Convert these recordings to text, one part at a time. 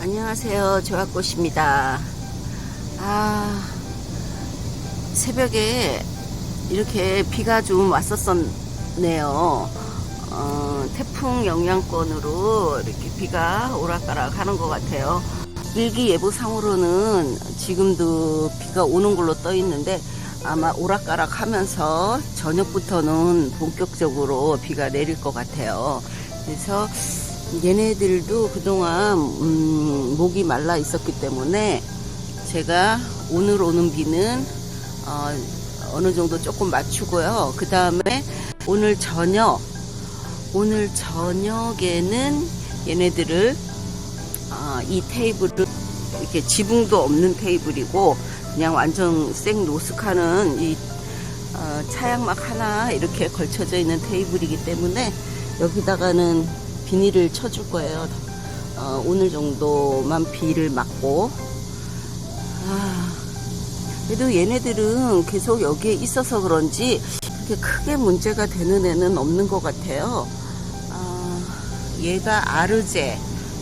안녕하세요. 조합꽃입니다. 아, 새벽에 이렇게 비가 좀 왔었었네요. 어, 태풍 영향권으로 이렇게 비가 오락가락 하는 것 같아요. 일기예보상으로는 지금도 비가 오는 걸로 떠 있는데 아마 오락가락 하면서 저녁부터는 본격적으로 비가 내릴 것 같아요. 그래서 얘네들도 그동안 음, 목이 말라 있었기 때문에 제가 오늘 오는 비는 어, 느 정도 조금 맞추고요. 그 다음에 오늘 저녁 오늘 저녁에는 얘네들을 어, 이 테이블을 이렇게 지붕도 없는 테이블이고 그냥 완전 생 노숙하는 이 어, 차양막 하나 이렇게 걸쳐져 있는 테이블이기 때문에 여기다가는 비닐을 쳐줄 거예요. 어, 오늘 정도만 비를 맞고. 아, 그래도 얘네들은 계속 여기에 있어서 그런지 그렇게 크게 문제가 되는 애는 없는 것 같아요. 아, 얘가 아르제.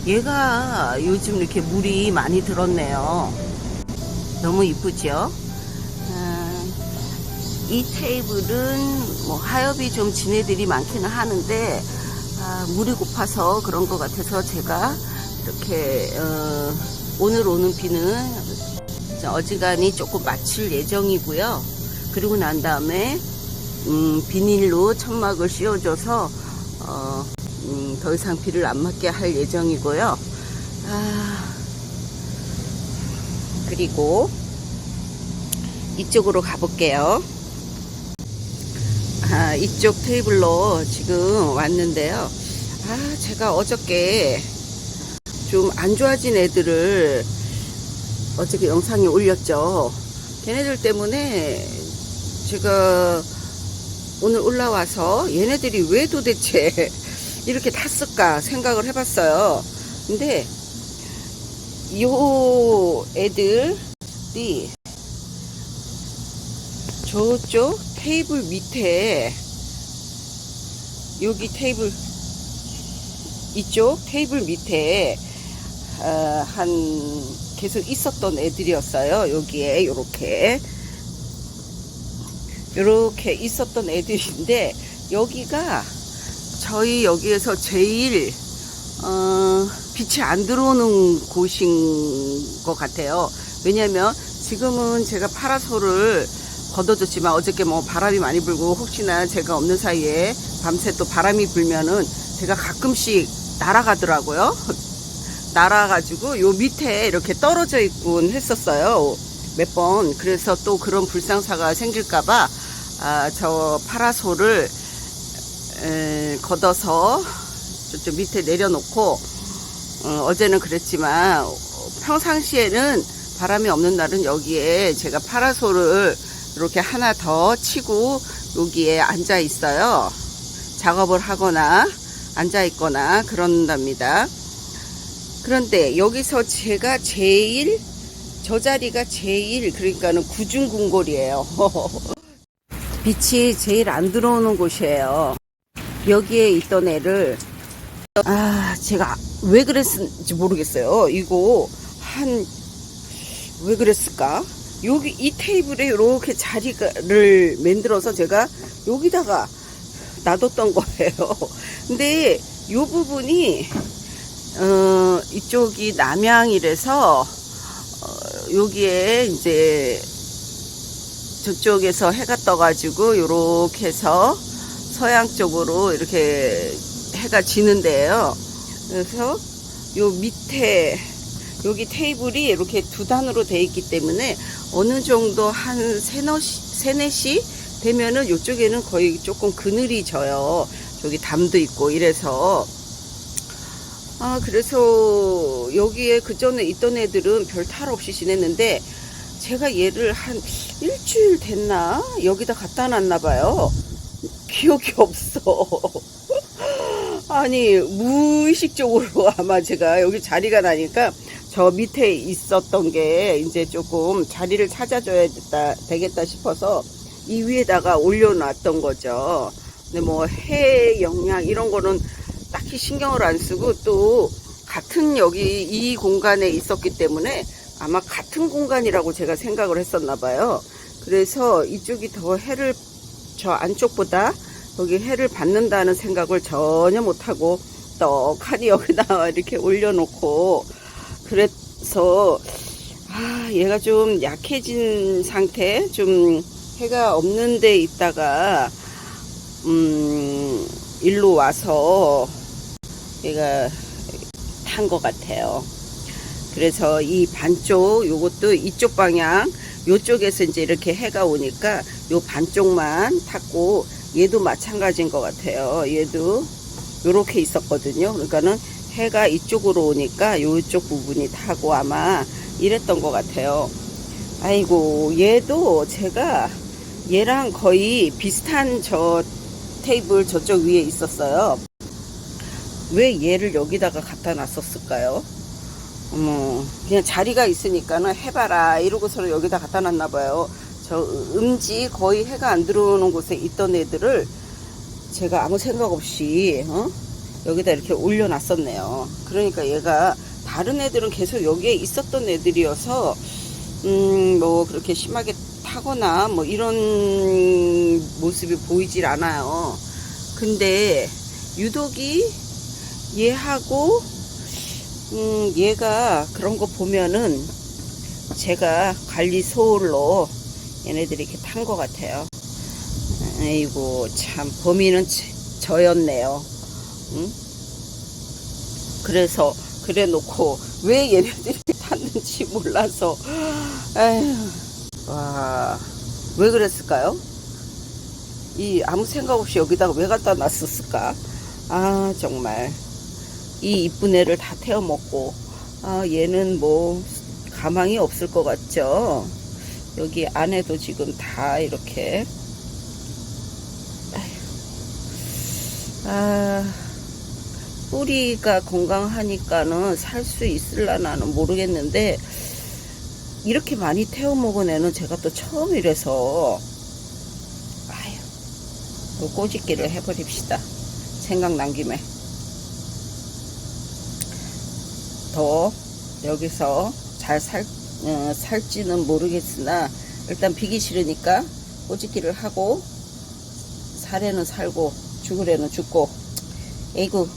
얘가 요즘 이렇게 물이 많이 들었네요. 너무 이쁘죠? 아, 이 테이블은 뭐 하엽이 좀 지네들이 많기는 하는데 아, 물이 고파서 그런 것 같아서 제가 이렇게 어, 오늘 오는 비는 어지간히 조금 마칠 예정이고요. 그리고 난 다음에 음, 비닐로 천막을 씌워줘서 어, 음, 더 이상 비를 안 맞게 할 예정이고요. 아, 그리고 이쪽으로 가볼게요. 아, 이쪽 테이블로 지금 왔는데요. 아, 제가 어저께 좀 안 좋아진 애들을 어저께 영상에 올렸죠. 걔네들 때문에 제가 오늘 올라와서 얘네들이 왜 도대체 이렇게 탔을까 생각을 해봤어요. 근데 요 애들이 저쪽 테이블 밑에 여기 테이블 이쪽 테이블 밑에 어, 한 계속 있었던 애들이었어요. 여기에 요렇게 요렇게 있었던 애들인데 여기가 저희 여기에서 제일 어, 빛이 안 들어오는 곳인 것 같아요. 왜냐하면 지금은 제가 파라솔을 걷어줬지만 어저께 뭐 바람이 많이 불고 혹시나 제가 없는 사이에 밤새 또 바람이 불면은 제가 가끔씩 날아가더라고요. 날아가지고 요 밑에 이렇게 떨어져 있곤 했었어요. 몇 번. 그래서 또 그런 불상사가 생길까봐 아, 저 파라솔을 에, 걷어서 저쪽 밑에 내려놓고 어, 제는 그랬지만 평상시에는 바람이 없는 날은 여기에 제가 파라솔을 이렇게 하나 더 치고 여기에 앉아 있어요. 작업을 하거나 앉아 있거나 그런답니다. 그런데 여기서 제가 제일 저 자리가 제일 그러니까는 구중궁궐이에요. 빛이 제일 안 들어오는 곳이에요. 여기에 있던 애를 아 제가 왜 그랬는지 모르겠어요. 이거 한 왜 그랬을까? 여기 이 테이블에 이렇게 자리를 만들어서 제가 여기다가 놔뒀던 거예요. 근데 이 부분이 어, 이쪽이 남향이라서 어, 여기에 이제 저쪽에서 해가 떠가지고 이렇게 해서 서양 쪽으로 이렇게 해가 지는데요. 그래서 요 밑에 여기 테이블이 이렇게 두 단으로 돼 있기 때문에 어느 정도 한 세네 시, 세네 시 되면은 이쪽에는 거의 조금 그늘이 져요. 저기 담도 있고 이래서 아 그래서 여기에 그 전에 있던 애들은 별 탈 없이 지냈는데 제가 얘를 한 일주일 됐나 여기다 갖다 놨나 봐요. 기억이 없어. 아니 무의식적으로 아마 제가 여기 자리가 나니까 저 밑에 있었던 게 이제 조금 자리를 찾아줘야 되겠다, 되겠다 싶어서 이 위에다가 올려놨던 거죠. 근데 뭐해 영향 이런 거는 딱히 신경을 안 쓰고 또 같은 여기 이 공간에 있었기 때문에 아마 같은 공간이라고 제가 생각을 했었나 봐요. 그래서 이쪽이 더 해를 저 안쪽보다 여기 해를 받는다는 생각을 전혀 못하고 떡하니 여기다 이렇게 올려놓고 그래서 아 얘가 좀 약해진 상태 좀 해가 없는 데 있다가 음 일로 와서 얘가 탄 것 같아요. 그래서 이 반쪽 요것도 이쪽 방향 요쪽에서 이제 이렇게 해가 오니까 요 반쪽만 탔고 얘도 마찬가지인 것 같아요. 얘도 요렇게 있었거든요. 그러니까는 해가 이쪽으로 오니까 요쪽 부분이 타고 아마 이랬던 것 같아요. 아이고 얘도 제가 얘랑 거의 비슷한 저 테이블 저쪽 위에 있었어요. 왜 얘를 여기다가 갖다 놨었을까요? 어머, 그냥 자리가 있으니까는 해봐라 이러고서 여기다 갖다 놨나 봐요. 저 음지 거의 해가 안 들어오는 곳에 있던 애들을 제가 아무 생각 없이 어? 여기다 이렇게 올려놨었네요. 그러니까 얘가 다른 애들은 계속 여기에 있었던 애들이어서 음 뭐 그렇게 심하게 타거나 뭐 이런 모습이 보이질 않아요. 근데 유독이 얘하고 음, 얘가 그런 거 보면은 제가 관리 소홀로 얘네들이 이렇게 탄 것 같아요. 아이고, 참, 범인은 저- 저였네요. 응? 그래서, 그래 놓고, 왜 얘네들이 탔는지 몰라서, 아휴, 와, 왜 그랬을까요? 이, 아무 생각 없이 여기다가 왜 갖다 놨었을까? 아, 정말. 이 이쁜 애를 다 태워 먹고 아 얘는 뭐 가망이 없을 것 같죠 여기 안에도 지금 다 이렇게. 아 뿌리가 건강하니까는 살 수 있을라나는 모르겠는데 이렇게 많이 태워 먹은 애는 제가 또 처음이라서 아휴 꼬집기를 해버립시다. 생각난 김에. 더 여기서 잘 살, 어, 살지는 모르겠으나 일단 비기 싫으니까 꼬집기를 하고 살에는 살고 죽으래는 죽고. 에이구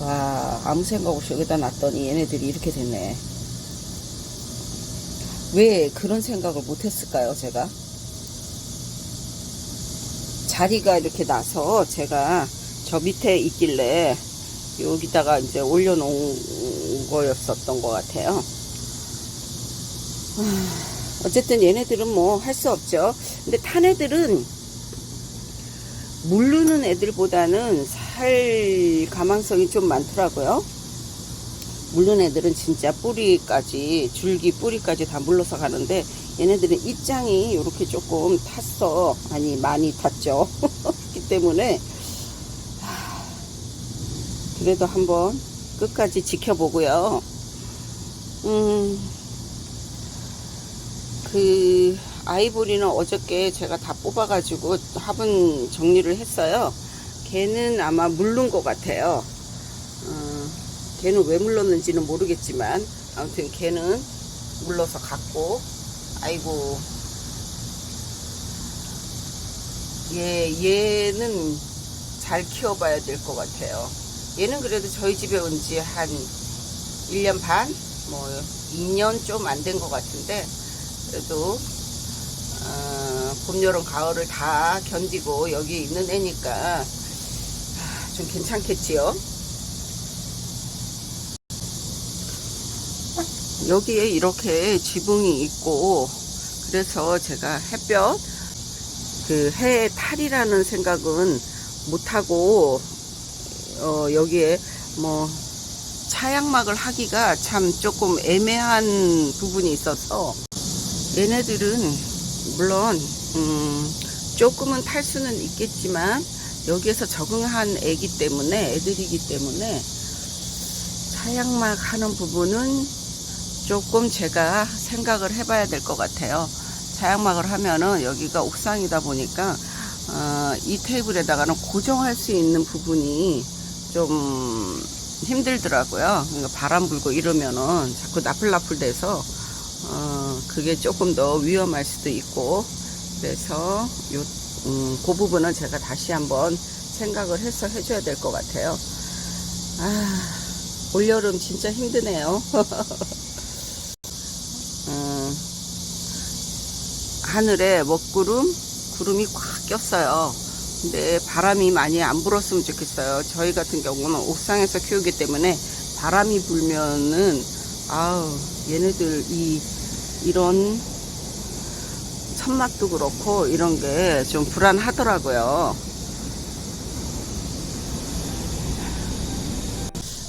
와 아무 생각 없이 여기다 놨더니 얘네들이 이렇게 됐네 왜 그런 생각을 못했을까요 제가 자리가 이렇게 나서 제가 저 밑에 있길래 여기다가 이제 올려놓은 거였었던 것 같아요. 아, 어쨌든 얘네들은 뭐 할 수 없죠. 근데 탄 애들은 물르는 애들보다는 살 가망성이 좀 많더라고요. 물르는 애들은 진짜 뿌리까지 줄기 뿌리까지 다 물러서 가는데 얘네들은 입장이 이렇게 조금 탔어 아니 많이 탔죠. 그렇기 때문에 그래도 한번 끝까지 지켜보고요. 음, 그, 아이보리는 어저께 제가 다 뽑아 가지고 화분 정리를 했어요. 걔는 아마 물른 것 같아요. 어, 걔는 왜 물렀는지는 모르겠지만, 아무튼 걔는 물러서 갔고, 아이고, 얘, 얘는 잘 키워봐야 될 것 같아요. 얘는 그래도 저희 집에 온 지 한 1년 반? 뭐 2년 좀 안 된 것 같은데 그래도 어, 봄, 여름, 가을을 다 견디고 여기 있는 애니까 아, 좀 괜찮겠지요? 여기에 이렇게 지붕이 있고 그래서 제가 햇볕 그해 탈이라는 생각은 못하고 어, 여기에 뭐 차양막을 하기가 참 조금 애매한 부분이 있어서 얘네들은 물론 음, 조금은 탈 수는 있겠지만 여기에서 적응한 애기 때문에 애들이기 때문에 차양막 하는 부분은 조금 제가 생각을 해봐야 될 것 같아요. 차양막을 하면은 여기가 옥상이다 보니까 어, 이 테이블에다가는 고정할 수 있는 부분이 좀 힘들더라고요. 그러니까 바람 불고 이러면은 자꾸 나풀나풀 돼서 어, 그게 조금 더 위험할 수도 있고 그래서 요, 음, 그 부분은 제가 다시 한번 생각을 해서 해줘야 될 것 같아요. 아, 올여름 진짜 힘드네요. 음, 하늘에 먹구름, 구름이 꽉 꼈어요. 근데 바람이 많이 안 불었으면 좋겠어요. 저희 같은 경우는 옥상에서 키우기 때문에 바람이 불면은 아우 얘네들 이 이런 천막도 그렇고 이런 게 좀 불안하더라고요.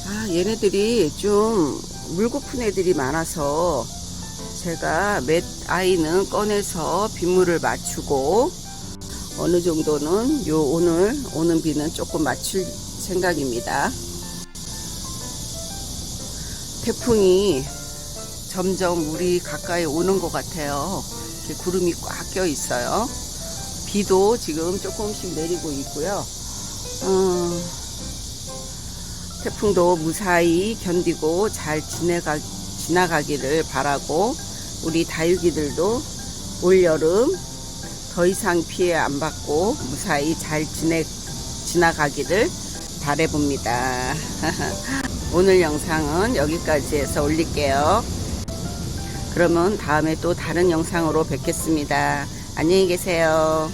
아 얘네들이 좀 물고픈 애들이 많아서 제가 몇 아이는 꺼내서 빗물을 맞추고 어느 정도는 요 오늘 오는 비는 조금 맞출 생각입니다. 태풍이 점점 우리 가까이 오는 것 같아요. 구름이 꽉 껴 있어요. 비도 지금 조금씩 내리고 있고요. 음, 태풍도 무사히 견디고 잘 지내가, 지나가기를 바라고 우리 다육이들도 올여름 더 이상 피해 안 받고 무사히 잘 지내, 지나가기를 바래봅니다. 오늘 영상은 여기까지 해서 올릴게요. 그러면 다음에 또 다른 영상으로 뵙겠습니다. 안녕히 계세요.